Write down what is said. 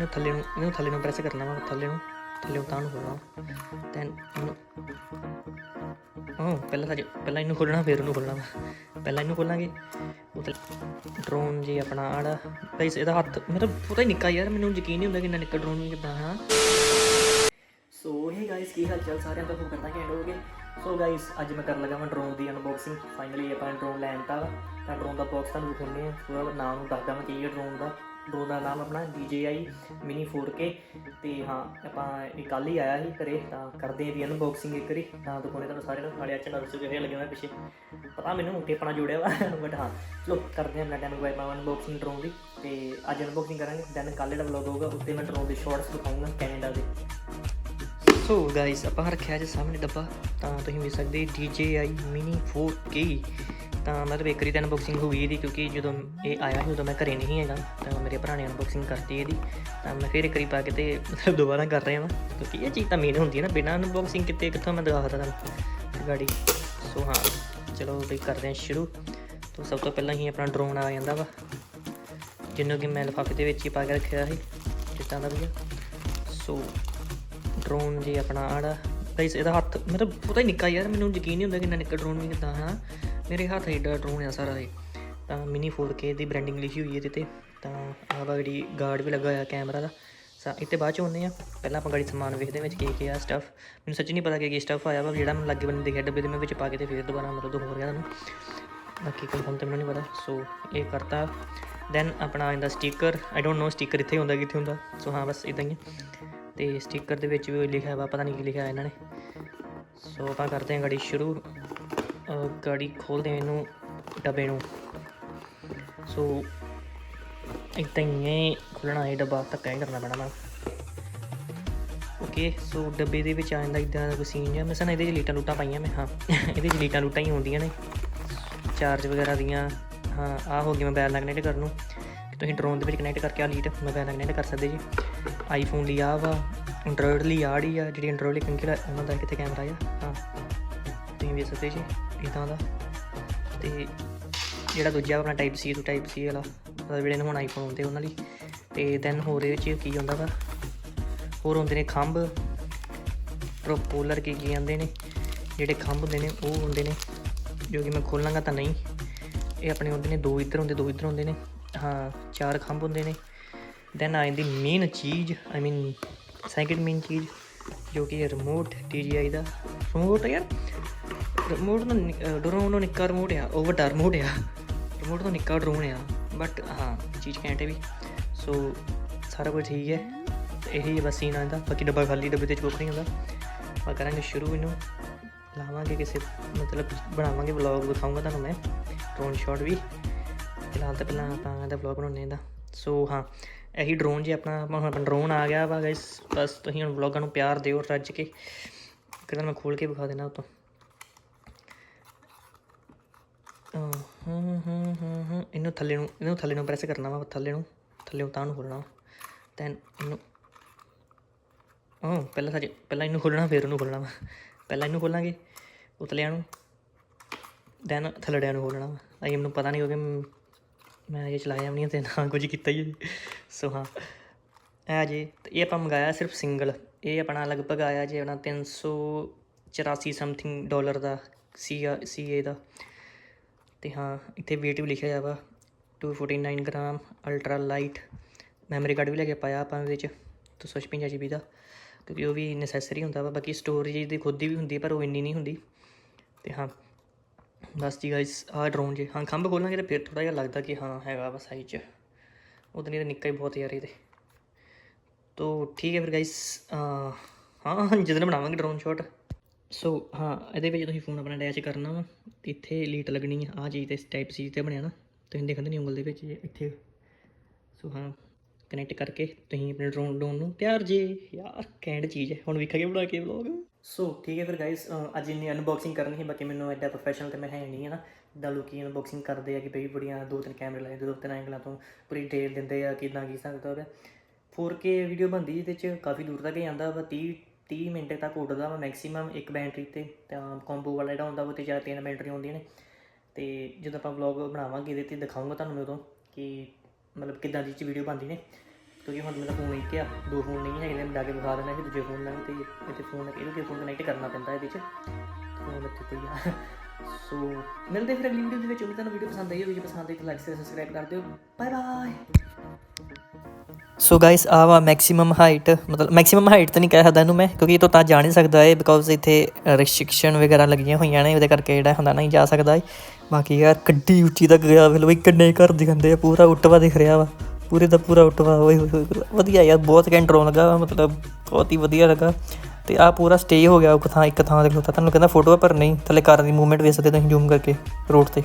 ਇਹਨੂੰ ਥੱਲੇ ਨੂੰ ਇਹਨੂੰ ਥੱਲੇ ਨੂੰ ਪ੍ਰੈਸ ਕਰਨਾ ਵਾ, ਥੱਲੇ ਨੂੰ ਥੱਲੇ ਉਤਾਂ ਨੂੰ ਖੋਲਣਾ ਦੈਨ ਇਹਨੂੰ ਉਹ ਪਹਿਲਾਂ ਤਾਂ ਪਹਿਲਾਂ ਇਹਨੂੰ ਖੋਲਣਾ, ਫਿਰ ਉਹਨੂੰ ਖੋਲਣਾ ਪਹਿਲਾਂ ਇਹਨੂੰ ਖੋਲਾਂਗੇ। ਉਤੇ ਡਰੋਨ ਜੀ ਆਪਣਾ ਆੜਾ। ਗਾਇਸ ਇਹਦਾ ਹੱਥ ਮੇਰਾ ਪੂਰਾ ਹੀ ਨਿੱਕਾ ਯਾਰ, ਮੈਨੂੰ ਯਕੀਨ ਨਹੀਂ ਹੁੰਦਾ ਕਿ ਇੰਨਾ ਨਿੱਕਾ ਡਰੋਨ ਕਿੱਦਾਂ ਹਾਂ। ਸੋ ਹੇ ਗਾਇਸ ਕੀ ਹਾਲ ਚਾਲ ਸਾਰਿਆਂ ਦਾ? ਹੋਪ ਕਰਦਾ ਕਿ ਐਂਡ ਹੋਗੇ? ਸੋ ਗਾਇਸ ਅੱਜ ਮੈਂ ਕਰਨ ਲੱਗਾ ਮੈਂ ਡਰੋਨ ਦੀ ਅਨਬਾਕਸਿੰਗ ਫਾਈਨਲੀ ਆਪਾਂ ਡਰੋਨ ਲੈਣ ਤਾ ਤਾਂ ਡਰੋਨ ਦਾ ਬਾਕਸ ਤੁਹਾਨੂੰ ਦਿਖਾਉਂਦੇ ਆ ਪੂਰਾ ਨਾਮ ਨੂੰ ਦੱਸਦਾ ਮੈਂ ਕੀ ਹੈ ਡਰੋਨ ਦਾ। ਦੋ ਦਾ ਨਾਮ ਆਪਣਾ DJI Mini 4K ਤੇ ਹਾਂ, ਆਪਾਂ ਇਹ ਕੱਲ ਹੀ ਆਇਆ ਸੀ ਘਰੇ, ਤਾਂ ਕਰਦੇ ਆ ਵੀ ਅਨਬਾਕਸਿੰਗ ਇੱਕ ਵਾਰੀ। ਤਾਂ ਦਿਖਾਉਂਦੇ ਤੁਹਾਨੂੰ ਸਾਰਿਆਂ ਨੂੰ ਨਾਲੇ ਅੱਛਾ ਦੱਸੋ ਕਿਹੜੇ ਲੱਗੇ ਹੋਏ ਪਿੱਛੇ। ਪਤਾ ਮੈਨੂੰ ਕੇ ਆਪਣਾ ਜੁੜਿਆ ਵਾ ਬਟ ਹਾਂ, ਚਲੋ ਕਰਦੇ ਹਾਂ ਮੈਂ ਟਾਈਮ ਬਾਈ ਆਪਾਂ ਅਨਬਾਕਸਿੰਗ ਡਰੋਨ ਦੀ। ਤੇ ਅੱਜ ਅਨਬਾਕਸਿੰਗ ਕਰਾਂਗੇ ਦੈਨ ਕੱਲ੍ਹ ਜਿਹੜਾ ਵਲੌਗ ਹੋਊਗਾ, ਉੱਤੇ ਮੈਂ ਡਰੋਨ ਦੇ ਸ਼ਾਰਟਸ ਦਿਖਾਊਂਗਾ ਕੈਨੇਡਾ ਦੇ। ਸੋ ਗਾਇਸ ਆਪਾਂ ਰੱਖਿਆ ਜੇ ਸਾਹਮਣੇ ਡੱਬਾ, ਤਾਂ ਤੁਸੀਂ ਵੇਖ ਸਕਦੇ DJI Mini 4K ਤਾਂ ਮਤਲਬ ਇੱਕ ਵਾਰੀ ਤਾਂ ਅਨਬਾਕਸਿੰਗ ਹੋ ਗਈ ਇਹਦੀ, ਕਿਉਂਕਿ ਜਦੋਂ ਇਹ ਆਇਆ ਸੀ ਉਦੋਂ ਮੈਂ ਘਰੇ ਨਹੀਂ ਹੈਗਾ ਤਾਂ ਮੇਰੇ ਭਰਾ ਨੇ ਅਨਬਾਕਸਿੰਗ ਕਰਤੀ ਇਹਦੀ। ਤਾਂ ਮੈਂ ਫਿਰ ਇੱਕ ਵਾਰੀ ਪਾ ਕੇ ਤੇ ਮਤਲਬ ਦੁਬਾਰਾ ਕਰ ਰਿਹਾ ਹਾਂ ਕਿਉਂਕਿ ਇਹ ਚੀਜ਼ ਤਾਂ ਮੇਨ ਹੁੰਦੀ ਹੈ ਨਾ, ਬਿਨਾਂ ਅਨਬਾਕਸਿੰਗ ਕੀਤੇ ਕਿੱਥੋਂ ਮੈਂ ਦਿਖਾ ਸਕਦਾ ਤੁਹਾਨੂੰ ਗਾੜੀ। ਸੋ ਹਾਂ, ਚਲੋ ਬਈ ਕਰਦੇ ਹਾਂ ਸ਼ੁਰੂ। ਤੋਂ ਸਭ ਤੋਂ ਪਹਿਲਾਂ ਹੀ ਆਪਣਾ ਡਰੋਨ ਆ ਜਾਂਦਾ ਵਾ, ਜਿਹਨੂੰ ਕਿ ਮੈਂ ਲਿਫਾਫੇ ਦੇ ਵਿੱਚ ਹੀ ਪਾ ਕੇ ਰੱਖਿਆ ਸੀ, ਜਿੱਦਾਂ ਦਾ ਵੀ ਸੋ ਡਰੋਨ ਜੀ ਆਪਣਾ ਆੜਾ ਗਾਇਸ ਇਹਦਾ ਹੱਥ ਮੇਰਾ ਪੂਰਾ ਹੀ ਨਿੱਕਾ ਯਾਰ, ਮੈਨੂੰ ਯਕੀਨ ਨਹੀਂ ਹੁੰਦਾ ਕਿ ਇੰਨਾ ਨਿੱਕਾ ਡਰੋਨ ਵੀ ਕਿੱਦਾਂ ਹੈ ਮੇਰੇ ਹੱਥ ਏਡਾ ਡਰੋਨ ਆ ਸਾਰਾ ਇਹ, ਤਾਂ ਮਿਨੀ 4K ਦੀ ਬ੍ਰਾਂਡਿੰਗ ਲਿਖੀ ਹੋਈ ਹੈ ਇਹਦੇ ਤੇ, ਤਾਂ ਆਹ ਵਾ ਜਿਹੜੀ ਗਾਰਡ ਵੀ ਲੱਗਾ ਹੋਇਆ ਕੈਮਰਾ ਦਾ, ਸਾ ਇੱਥੇ ਬਾਅਦ ਚ ਆਉਂਦੇ ਆ। ਪਹਿਲਾਂ ਆਪਾਂ ਗਾੜੀ ਸਮਾਨ ਵੇਖਦੇ ਹਾਂ ਵਿੱਚ ਕੀ ਕੀ ਆ ਸਟਫ ਮੈਨੂੰ ਸੱਚ ਨਹੀਂ ਪਤਾ ਕਿ ਕੀ ਸਟਫ ਆਇਆ ਵਾ, ਜਿਹੜਾ ਮੈਨੂੰ ਲੱਗੇ ਬੰਦੇ ਦੇਖਿਆ ਡੱਬੇ ਦੇ ਮੈਂ ਵਿੱਚ ਪਾ ਕੇ ਤੇ ਫਿਰ ਦੁਬਾਰਾ ਮਤਲਬ ਹੋ ਰਿਹਾ ਤੁਹਾਨੂੰ। ਬਾਕੀ ਕਨਫਰਮ ਤਾਂ ਮੈਨੂੰ ਨਹੀਂ ਪਤਾ, ਸੋ ਇਹ ਕਰਤਾ। ਦੈਨ ਆਪਣਾ ਆਂਦਾ sticker I don't know sticker ਇੱਥੇ ਹੁੰਦਾ ਕਿੱਥੇ ਹੁੰਦਾ, ਸੋ ਹਾਂ ਬਸ ਇਦਾਂ ਹੀ ਹੈ ਤੇ ਸਟicker ਦੇ ਵਿੱਚ ਵੀ ਲਿਖਿਆ ਵਾ, ਪਤਾ ਨਹੀਂ ਕੀ ਲਿਖਿਆ ਇਹਨਾਂ ਨੇ। ਸੋ ਆਪਾਂ ਕਰਦੇ ਹਾਂ ਗਾੜੀ ਸ਼ੁਰੂ। ਗਾੜੀ ਖੋਲਦੇ ਹਾਂ ਇਹਨੂੰ ਡੱਬੇ ਨੂੰ। ਸੋ ਇਦਾਂ ਹੀ ਖੁੱਲਣਾ ਹੈ ਡੱਬਾ ਧੱਕਾ ਹੀ ਕਰਨਾ ਪੈਣਾ ਮੈਂ ਓਕੇ ਸੋ ਡੱਬੇ ਦੇ ਵਿੱਚ ਆ ਜਾਂਦਾ ਇਦਾਂ ਦਾ ਕੋਈ ਸੀਨ ਜਿਹਾ। ਮੈਂ ਸਨ ਇਹਦੇ 'ਚ ਲੀਟਾਂ ਲੂਟਾਂ ਪਾਈਆਂ ਮੈਂ, ਹਾਂ। ਇਹਦੇ 'ਚ ਲੀਟਾਂ ਲੂਟਾਂ ਹੀ ਹੁੰਦੀਆਂ ਨੇ। ਚਾਰਜ ਵਗੈਰਾ ਦੀਆਂ, ਹਾਂ ਆ ਹੋ ਗਈ ਮੋਬਾਈਲ ਨਾਲ ਕਨੈਕਟ ਕਰਨ ਨੂੰ। ਤੁਸੀਂ ਡਰੋਨ ਦੇ ਵਿੱਚ ਕਨੈਕਟ ਕਰਕੇ ਆ ਲੀਟ ਮੋਬਾਈਲ ਨਾਲ ਕਨੈਕਟ ਕਰ ਸਕਦੇ ਜੀ। ਆਈਫੋਨ ਲਈ ਆ ਵਾ ਐਂਡਰੋਇਡ ਲਈ ਆੜੀ ਆ, ਜਿਹੜੀ ਐਂਡਰੋਇਡ ਲਈ ਕੰਕਿਹੜਾ ਉਹਨਾਂ ਦਾ ਕਿੱਥੇ ਕੈਮਰਾ ਆ? ਹਾਂ। ਤੁਸੀਂ ਵੇਖ ਸਕਦੇ ਜੀ ਇਦਾਂ ਦਾ। ਤੇ ਜਿਹੜਾ ਦੂਜਾ ਆਪਣਾ ਟਾਈਪ ਸੀ ਤੋਂ ਟਾਈਪ ਸੀ ਵਾਲਾ, ਮਤਲਬ ਜਿਹੜੇ ਨੇ ਹੁਣ ਆਈਫੋਨ ਹੁੰਦੇ ਉਹਨਾਂ ਲਈ। ਤੇ ਦੈਨ ਹੋਰ ਇਹਦੇ ਵਿੱਚ ਕੀ ਹੁੰਦਾ ਵਾ? ਹੋਰ ਹੁੰਦੇ ਨੇ ਖੰਭ। ਪ੍ਰੋਪੋਲਰ ਕੀ ਕੀ ਆਂਦੇ ਨੇ, ਜਿਹੜੇ ਖੰਭ ਹੁੰਦੇ ਨੇ, ਉਹ ਹੁੰਦੇ ਨੇ। ਜੋ ਕਿ ਮੈਂ ਖੋਲਾਂਗਾ ਤਾਂ ਨਹੀਂ। ਇਹ ਆਪਣੇ ਹੁੰਦੇ ਨੇ ਦੋ ਇੱਧਰ ਹੁੰਦੇ, ਦੋ ਇੱਧਰ ਹੁੰਦੇ ਨੇ। ਹਾਂ, ਚਾਰ ਖੰਭ ਹੁੰਦੇ ਨੇ। ਦੈਨ ਆ ਜਾਂਦੀ ਮੇਨ ਚੀਜ਼ ਆਈ ਮੀਨ ਸੈਕਿੰਡ ਮੇਨ ਚੀਜ਼, ਜੋ ਕਿ ਰਿਮੋਟ DJI ਦਾ। ਰਿਮੋਟ ਯਾਰ ਰਿਮੋਟ ਨੂੰ ਡਰੋਨ ਨੂੰ ਨਿੱਕਾ ਰਿਮੋਟ ਆ ਉਹ ਵੱਡਾ ਰਿਮੋਟ ਆ ਰਿਮੋਟ ਤੋਂ ਨਿੱਕਾ ਡਰੋਨ ਆ ਬਟ ਹਾਂ ਚੀਜ਼ ਕੈਂਟ ਹੈ ਵੀ ਸੋ ਸਾਰਾ ਕੁਝ ਠੀਕ ਹੈ ਇਹੀ ਬਸ ਸੀਨ ਆਂਦਾ ਬਾਕੀ ਡੱਬਾ ਖਾਲੀ ਡੱਬੇ ਤੇ ਚੋਕ ਨਹੀਂ ਹੁੰਦਾ ਆਪਾਂ ਕਰਾਂਗੇ ਸ਼ੁਰੂ ਇਹਨੂੰ ਲਾਵਾਂਗੇ ਕਿਸੇ ਮਤਲਬ ਬਣਾਵਾਂਗੇ ਵਲੌਗ ਦਿਖਾਊਂਗਾ ਤੁਹਾਨੂੰ ਮੈਂ ਡਰੋਨ ਸ਼ਾਟ ਵੀ ਫਿਲਹਾਲ ਤਾਂ ਪਹਿਲਾਂ ਆਪਾਂ ਇਹਦਾ ਵਲੌਗ ਬਣਾਉਣੇ ਦਾ ਸੋ ਹਾਂ ਇਹੀ ਡਰੋਨ ਜੇ ਆਪਣਾ ਆਪਣਾ ਡਰੋਨ ਆ ਗਿਆ ਵਾ ਗਾਇਸ ਬਸ ਤੁਸੀਂ ਹੁਣ ਵਲੌਗਾਂ ਨੂੰ ਪਿਆਰ ਦਿਓ ਰੱਜ ਕੇ ਕਿਦਾਂ ਮੈਂ ਖੋਲ ਕੇ ਵਿਖਾ ਦੇਣਾ ਉਤੋਂ ਹਾਂ ਹਾਂ ਹਾਂ ਹਾਂ ਹਾਂ ਇਹਨੂੰ ਥੱਲੇ ਨੂੰ, ਇਹਨੂੰ ਥੱਲੇ ਨੂੰ ਪ੍ਰੈਸ ਕਰਨਾ ਵਾ, ਥੱਲੇ ਨੂੰ। ਥੱਲੇ ਉਤਾਂ ਨੂੰ ਖੋਲਣਾ। ਦੈਨ ਇਹਨੂੰ ਉਹ ਪਹਿਲਾਂ ਤਾਂ ਪਹਿਲਾਂ ਇਹਨੂੰ ਖੋਲਣਾ, ਫਿਰ ਉਹਨੂੰ ਖੋਲਣਾ ਵਾ। ਪਹਿਲਾਂ ਇਹਨੂੰ ਖੋਲਾਂਗੇ, ਉਤਲਿਆਂ ਨੂੰ। ਦੈਨ ਥੱਲੜਿਆਂ ਨੂੰ ਖੋਲਣਾ ਵਾ। ਆਈ ਮੈਨੂੰ ਪਤਾ ਨਹੀਂ ਹੋ ਗਿਆ ਮੈਂ ਇਹ ਚਲਾਇਆ ਵੀ ਨਹੀਂ ਤੇ ਨਾ ਕੁਝ ਕੀਤਾ ਹੀ ਸੋ ਹਾਂ। ਇਹ ਜੇ, ਤੇ ਇਹ ਆਪਾਂ ਮੰਗਾਇਆ ਸਿਰਫ ਸਿੰਗਲ ਇਹ ਆਪਣਾ ਲਗਭਗ ਆਇਆ ਜੇ ਆਪਣਾ 384 ਸਮਥਿੰਗ ਡਾਲਰ ਦਾ ਸੀ ਸੀਏ ਦਾ। ਤੇ ਹਾਂ, ਇੱਥੇ weight ਵੀ ਲਿਖਿਆ ਹੋਇਆ ਵਾ 249 gram ultra light memory card ਵੀ ਲੈ ਕੇ ਪਾਇਆ ਆਪਾਂ ਵਿੱਚ 256 ਜੀਬੀ ਦਾ, ਕਿਉਂਕਿ ਉਹ ਵੀ ਨੈਸੈਸਰੀ ਹੁੰਦਾ ਵਾ, ਬਾਕੀ ਸਟੋਰੇਜ ਦੀ ਖੁਦ ਦੀ ਵੀ ਹੁੰਦੀ ਪਰ ਉਹ ਇੰਨੀ ਨਹੀਂ ਹੁੰਦੀ, ਤੇ ਹਾਂ, ਬਸ ਜੀ ਗਾਇਸ ਆਹ ਡਰੋਨ ਜੇ, ਹਾਂ, ਖੰਭ ਖੋਲਾਂਗੇ ਤਾਂ ਫਿਰ ਥੋੜਾ ਜਿਹਾ ਲੱਗਦਾ ਕਿ ਹਾਂ, ਹੈਗਾ ਵਾ ਸਾਈਜ਼ 'ਚ ਉਹਦੇ ਨਹੀਂ ਤਾਂ ਨਿੱਕਾ ਹੀ ਬਹੁਤ ਯਾਰ ਇਹਦੇ ਤੋ ਠੀਕ ਹੈ ਫਿਰ ਗਾਇਸ ਹਾਂ ਜਦੋਂ ਬਣਾਵਾਂਗੇ ਡਰੋਨ ਸ਼ਾਟ ਸੋ ਹਾਂ, ਇਹਦੇ ਵਿੱਚ ਤੁਸੀਂ ਫੋਨ ਆਪਣਾ ਅਟੈਚ ਕਰਨਾ ਵਾ, ਤੇ ਇੱਥੇ ਲੀਟ ਲੱਗਣੀ ਆ। ਆਹ ਚੀਜ਼ ਤੇ ਟਾਈਪ ਸੀ ਤੇ ਬਣਿਆ ਨਾ, ਤੁਸੀਂ ਦੇਖਦੇ ਨਹੀਂ ਉਂਗਲ ਦੇ ਵਿੱਚ ਇੱਥੇ। ਸੋ ਹਾਂ ਕਨੈਕਟ ਕਰਕੇ ਤੁਸੀਂ ਆਪਣੇ ਡਰੋਨ ਡਰੋਨ ਨੂੰ ਪਿਆਰ ਜੇ। ਯਾਰ ਕੈਂਡ ਚੀਜ਼ ਹੈ। ਹੁਣ ਵੇਖਾਂਗੇ ਬਣਾ ਕੇ ਵਲੌਗ ਸੋ ਠੀਕ ਹੈ ਫਿਰ ਗਾਇਸ ਅੱਜ ਇੰਨੀ ਅਨਬਾਕਸਿੰਗ ਕਰਨੀ ਸੀ ਬਾਕੀ ਮੈਨੂੰ ਐਡਾ ਪ੍ਰੋਫੈਸ਼ਨਲ ਤੇ ਮੈਂ ਹੈ ਨਹੀਂ ਹੈ ਨਾ ਜਿੱਦਾਂ ਲੋਕੀ ਅਨਬਾਕਸਿੰਗ ਕਰਦੇ ਆ ਕਿ ਬਈ ਬੜੀਆਂ ਦੋ ਤਿੰਨ ਕੈਮਰੇ ਲਾਏ ਦੋ ਤਿੰਨ ਐਂਗਲਾਂ ਤੋਂ ਪੂਰੀ ਡਿਟੇਲ ਦਿੰਦੇ ਆ ਕਿਦਾਂ ਕੀ ਸਕਦਾ ਉਹਦਾ 4K ਵੀਡੀਓ ਬਣਦੀ ਜਿਹਦੇ ਚ ਕਾਫੀ ਦੂਰ ਤੱਕ ਜਾਂਦਾ ਵਾ 30 30 ਮਿੰਟ ਤੱਕ ਉੱਡਦਾ ਵਾ ਮੈਕਸਿਮਮ ਇੱਕ ਬੈਟਰੀ ਤੇ, ਤਾਂ ਕੰਬੋ ਵਾਲਾ ਜਿਹੜਾ ਹੁੰਦਾ, ਉਹ ਤੇ ਚਾਰ ਤਿੰਨ ਬੈਟਰੀਆਂ ਹੁੰਦੀਆਂ ਨੇ। ਤੇ ਜਦੋਂ ਆਪਾਂ ਵਲੌਗ ਬਣਾਵਾਂਗੇ ਇਹਦੇ ਤੇ ਦਿਖਾਊਂਗਾ ਤੁਹਾਨੂੰ ਮੈਂ ਉਦੋਂ ਕਿ ਮਤਲਬ ਕਿਦਾਂ ਦੀ ਚ ਵੀਡੀਓ ਬਣਦੀ ਨੇ। ਕਿਉਂਕਿ ਹੁਣ ਮੇਰਾ ਫੋਨ ਇੱਕ ਆ, ਦੋ ਫੋਨ ਨਹੀਂ ਹੈਗੇ ਨੇ ਮਿਲਾ ਕੇ ਵਿਖਾ ਦੇਣਾ ਕਿ ਦੂਜੇ ਫੋਨ ਨਾਲ ਤੇ ਇੱਥੇ ਫੋਨ ਇਹਨੂੰ ਤੇ ਫੋਨ ਕਨੈਕਟ ਕਰਨਾ ਪੈਂਦਾ ਇਹਦੇ 'ਚ। ਫੋਨ ਇੱਥੇ ਕੋਈ ਆ। ਸੋ ਮਿਲਦੇ ਫਿਰ ਅਗਲੀ ਵੀਡੀਓ ਦੇ ਵਿੱਚ। ਉਮੀਦ ਤੁਹਾਨੂੰ ਵੀਡੀਓ ਪਸੰਦ ਆਈ ਹੋਵੇਗੀ ਜੇ ਪਸੰਦ ਆਈ ਤਾਂ ਲਾਈਕ ਸਬਸਕ੍ਰਾਈਬ ਕਰ ਦਿਓ। ਬਾਏ ਬਾਏ ਸੋ ਗਾਇਸ ਆ ਵਾ ਮੈਕਸਿਮਮ ਹਾਈਟ ਮਤਲਬ ਮੈਕਸਿਮਮ ਹਾਈਟ ਤਾਂ ਨਹੀਂ ਕਹਿ ਸਕਦਾ ਇਹਨੂੰ ਮੈਂ ਕਿਉਂਕਿ ਇਹ ਤੋਂ ਤਾਂ ਜਾ ਨਹੀਂ ਸਕਦਾ ਇਹ ਬਿਕੋਜ਼ ਇੱਥੇ ਰਿਸਟ੍ਰਿਕਸ਼ਨ ਵਗੈਰਾ ਲੱਗੀਆਂ ਹੋਈਆਂ ਨੇ ਉਹਦੇ ਕਰਕੇ ਜਿਹੜਾ ਹੁੰਦਾ ਨਹੀਂ ਜਾ ਸਕਦਾ ਹੈ ਬਾਕੀ ਯਾਰ ਕੱਡੀ ਉੱਚੀ ਤੱਕ ਗਿਆ ਵੇਖ ਲਓ ਕਿੰਨੇ ਘਰ ਦਿਖਾਉਂਦੇ ਆ ਪੂਰਾ ਉੱਟਵਾ ਦਿਖ ਰਿਹਾ ਵਾ। ਪੂਰੇ ਦਾ ਪੂਰਾ ਉਟਵਾ ਓਏ ਹੋਏ ਵਧੀਆ ਯਾਰ ਬਹੁਤ ਘੈਂਟ ਡਰੋਨ ਲੱਗਾ ਵਾ, ਮਤਲਬ ਬਹੁਤ ਹੀ ਵਧੀਆ ਲੱਗਾ। ਤੇ ਆ ਪੂਰਾ ਸਟੇ ਹੋ ਗਿਆ ਉਹ ਥਾਂ ਇੱਕ ਥਾਂ ਤੇ ਖਲੋਤਾ ਤੁਹਾਨੂੰ ਕਹਿੰਦਾ ਫੋਟੋ ਪਰ ਨਹੀਂ ਥੱਲੇ ਕਾਰ ਦੀ ਮੂਵਮੈਂਟ ਵੇਖ ਸਕਦੇ ਤੁਸੀਂ ਜ਼ੂਮ ਕਰਕੇ ਰੋਡ ਤੇ।